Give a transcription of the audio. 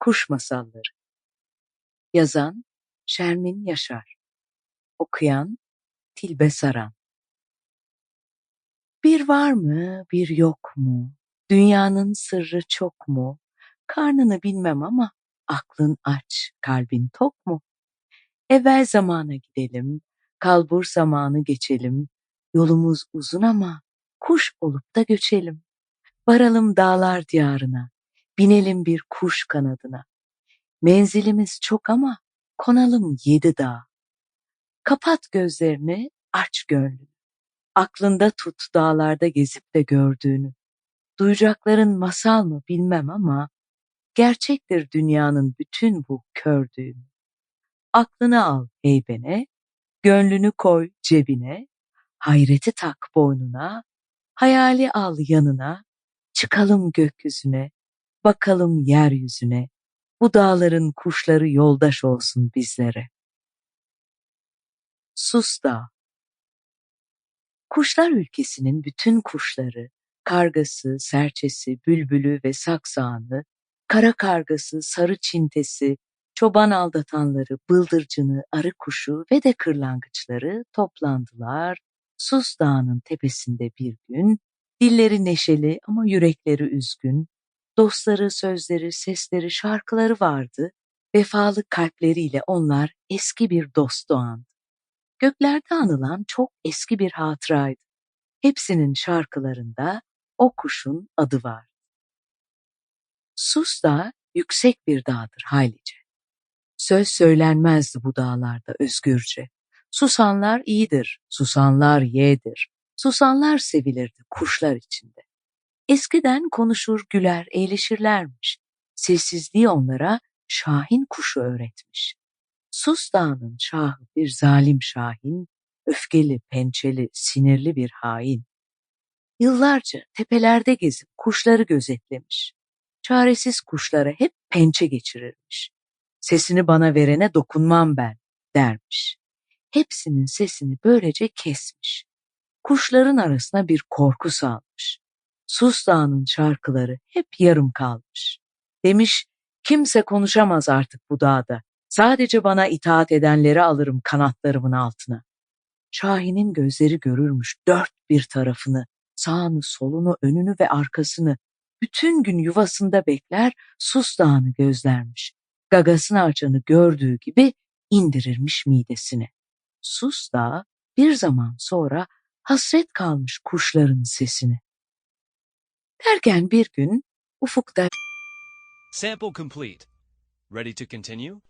Kuş Masalları Yazan Şermin Yaşar Okuyan Tilbe Saran Bir var mı, bir yok mu? Dünyanın sırrı çok mu? Karnını bilmem ama aklın aç, kalbin tok mu? Evvel zamana gidelim, kalbur zamanı geçelim. Yolumuz uzun ama kuş olup da göçelim. Varalım dağlar diyarına, binelim bir kuş kanadına. Menzilimiz çok ama konalım yedi dağ. Kapat gözlerini, aç gönlünü. Aklında tut dağlarda gezip de gördüğünü. Duyacakların masal mı bilmem ama gerçektir dünyanın bütün bu kördüğünü. Aklını al heybene, gönlünü koy cebine, hayreti tak boynuna, hayali al yanına, çıkalım gökyüzüne, bakalım yeryüzüne, bu dağların kuşları yoldaş olsun bizlere. Sus Dağ Kuşlar ülkesinin bütün kuşları, kargası, serçesi, bülbülü ve saksağanı, kara kargası, sarı çintesi, çoban aldatanları, bıldırcını, arı kuşu ve de kırlangıçları toplandılar. Sus Dağı'nın tepesinde bir gün, dilleri neşeli ama yürekleri üzgün, dostları, sözleri, sesleri, şarkıları vardı, vefalı kalpleriyle onlar eski bir dost doğandı. Göklerde anılan çok eski bir hatıraydı. Hepsinin şarkılarında o kuşun adı var. Sus da yüksek bir dağdır haylice. Söz söylenmezdi bu dağlarda özgürce. Susanlar iyidir, susanlar yeğdir. Susanlar sevilirdi kuşlar içinde. Eskiden konuşur güler eğleşirlermiş. Sessizliği onlara şahin kuşu öğretmiş. Sus Dağı'nın şahı bir zalim şahin, öfkeli, pençeli, sinirli bir hain. Yıllarca tepelerde gezip kuşları gözetlemiş. Çaresiz kuşlara hep pençe geçirirmiş. Sesini bana verene dokunmam ben dermiş. Hepsinin sesini böylece kesmiş. Kuşların arasına bir korku salmış. Sus Dağı'nın şarkıları hep yarım kalmış. Demiş, kimse konuşamaz artık bu dağda. Sadece bana itaat edenleri alırım kanatlarımın altına. Şahin'in gözleri görürmüş dört bir tarafını, sağını, solunu, önünü ve arkasını. Bütün gün yuvasında bekler, sus dağını gözlermiş. Gagasını açanı gördüğü gibi indirirmiş midesine. Sus da bir zaman sonra hasret kalmış kuşların sesine. Derken bir gün ufukta Sample complete. Ready to continue?